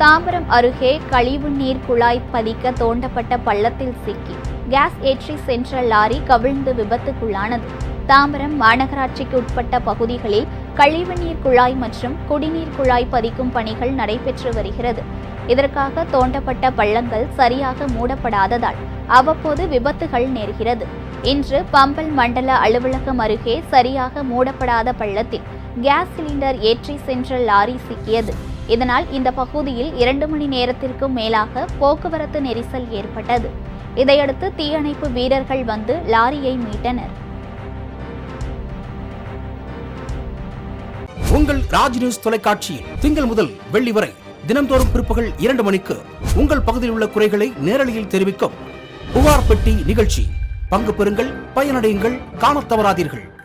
தாம்பரம் அருகே கழிவுநீர் குழாய் பதிக்க தோண்டப்பட்ட பள்ளத்தில் சிக்கி. கேஸ் ஏற்றி சென்ற லாரி கவிழ்ந்து விபத்துக்குள்ளானது. தாம்பரம் மாநகராட்சிக்கு உட்பட்ட பகுதிகளில் கழிவுநீர் குழாய் மற்றும் குடிநீர் குழாய் பதிக்கும் பணிகள் நடைபெற்று வருகிறது. இதற்காக தோண்டப்பட்ட பள்ளங்கள் சரியாக மூடப்படாததால் அவ்வப்போது விபத்துகள் நேர்கிறது. இன்று பம்பல் மண்டல அலுவலகம் அருகே சரியாக மூடப்படாத பள்ளத்தில் கேஸ் சிலிண்டர் ஏற்றி சென்ற லாரி சிக்கியது. இதனால் இந்த பகுதியில் இரண்டு மணி நேரத்திற்கும் மேலாக போக்குவரத்து நெரிசல் ஏற்பட்டது. இதையடுத்து தீயணைப்பு வீரர்கள் வந்து லாரியை மீட்டனர். உங்கள் ராஜ் நியூஸ் தொலைக்காட்சியில் திங்கள் முதல் வெள்ளி வரை தினம்தோறும் பிற்பகல் இரண்டு மணிக்கு உங்கள் பகுதியில் உள்ள குறைகளை நேரலையில் தெரிவிக்கும் புகார் பெட்டி நிகழ்ச்சி. பங்கு பெறுங்கள் பயனடையுங்கள் காணத் தவறாதீர்கள்.